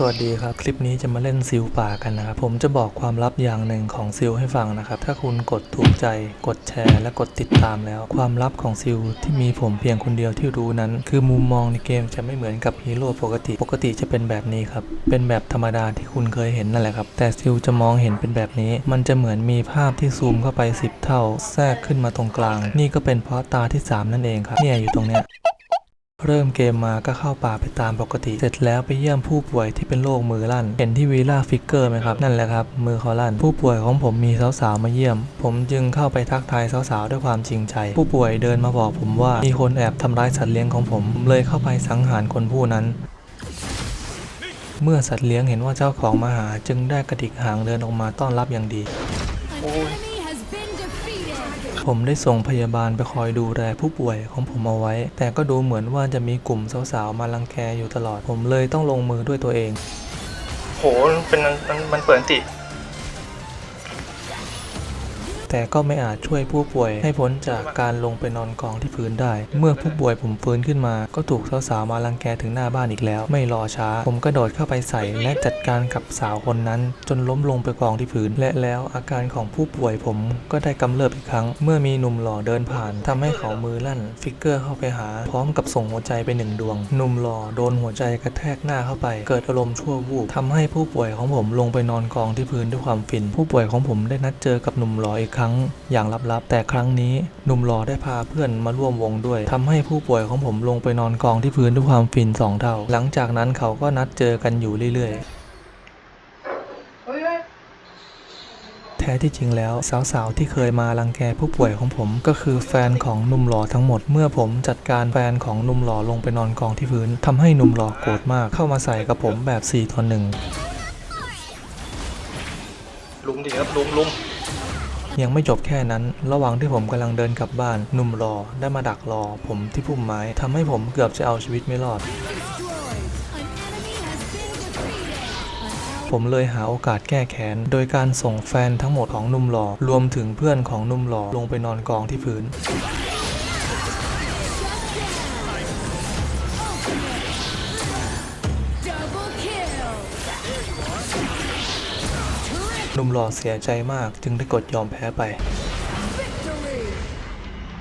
สวัสดีครับ คลิปนี้จะมาเล่นซิลป่ากันนะครับ ผมจะบอกความลับอย่างหนึ่งของซิลให้ฟังนะครับ ถ้าคุณกดถูกใจกดแชร์ และกดติดตามแล้ว ความลับของซิลที่มีผมเพียงคนเดียวที่รู้นั้น คือมุมมองในเกมจะไม่เหมือนกับฮีโร่ปกติ ปกติจะเป็นแบบนี้ครับ เป็นแบบธรรมดาที่คุณเคยเห็นนั่นแหละครับ แต่ซิลจะมองเห็นเป็นแบบนี้ มันจะเหมือนมีภาพที่ซูมเข้าไป 10 เท่า แทรกขึ้นมาตรงกลาง นี่ก็เป็นเพราะตาที่สามนั่นเองครับเนี่ยอยู่ตรงเนี้ย เริ่มเกมมาก็เข้าป่าไปตามปกติ เสร็จแล้วไปเยี่ยมผู้ป่วยที่เป็นโรคมือลั่น เห็นที่วีล่าฟิกเกอร์ไหมครับ นั่นแหละครับ มือเขาลั่น ผู้ป่วยของผมมีสาวๆมาเยี่ยม ผมจึงเข้าไปทักทายสาวๆด้วยความจริงใจ ผู้ป่วยเดินมาบอกผมว่ามีคนแอบทำร้ายสัตว์เลี้ยงของผม ผมเลยเข้าไปสังหารคนผู้นั้น เมื่อสัตว์เลี้ยงเห็นว่าเจ้าของมาหาจึงได้กระดิกหางเดินออกมาต้อนรับอย่างดี An enemy has been defeated. ผมได้ส่งพยาบาลไปคอยดูแลผู้ป่วยของผมเอาไว้ แต่ก็ดูเหมือนว่าจะมีกลุ่มสาวๆมารังแกอยู่ตลอด ผมเลยต้องลงมือด้วยตัวเอง โห เป็นมันมันเปิดติ แต่ก็ไม่อาจช่วยผู้ป่วยให้พ้นจากการลงไปนอนกองที่พื้นได้ เมื่อผู้ป่วยผมฟื้นขึ้นมา ก็ถูกสาวๆมารังแกถึงหน้าบ้านอีกแล้ว ไม่รอช้า ผมกระโดดเข้าไปใส่และจัดการกับสาวคนนั้น จนล้มลงไปกองที่พื้น และแล้วอาการของผู้ป่วยผมก็ได้กำเริบอีกครั้ง เมื่อมีหนุ่มหล่อเดินผ่านทำให้เขามือลั่น ฟิกเกอร์เข้าไปหา พร้อมกับส่งหัวใจไปหนึ่งดวง หนุ่มหล่อโดนหัวใจกระแทกหน้าเข้าไป เกิดอารมณ์ชั่ววูบทำให้ผู้ป่วยของผมลงไปนอนกองที่พื้นด้วยความฟิน ผู้ป่วยของผมได้นัดเจอกับหนุ่มหล่ออีกครั้งอย่างลับๆ แต่ครั้งนี้หนุ่มหล่อได้พาเพื่อนมาร่วมวงด้วยทำให้ผู้ป่วยของผมลงไปนอนกองที่พื้นด้วยความฟินสองเท่า หลังจากนั้นเขาก็นัดเจอกันอยู่เรื่อยๆ แท้ที่จริงแล้วสาวๆที่เคยมารังแกผู้ป่วยของผม ก็คือแฟนของหนุ่มหล่อทั้งหมด เมื่อผมจัดการแฟนของหนุ่มหล่อลงไปนอนกองที่พื้นทำให้หนุ่มหล่อโกรธมากเข้ามาใส่กับผมแบบ4ต่อหนึ่งลุมดิครับลุมลุม ยังไม่จบแค่นั้น ระหว่างที่ผมกำลังเดินกลับบ้านหนุ่มรอได้มาดักรอ ผมที่พุ่มไม้ทำให้ผมเกือบจะเอาชีวิตไม่รอดผมเลยหาโอกาสแก้แค้น โดยการส่งแฟนทั้งหมดของนุ่มหล่อรวมถึงเพื่อนของนุ่มหล่อลงไปนอนกองที่พื้น หนุ่มหล่อเสียใจมากจึงได้กดยอมแพ้ไป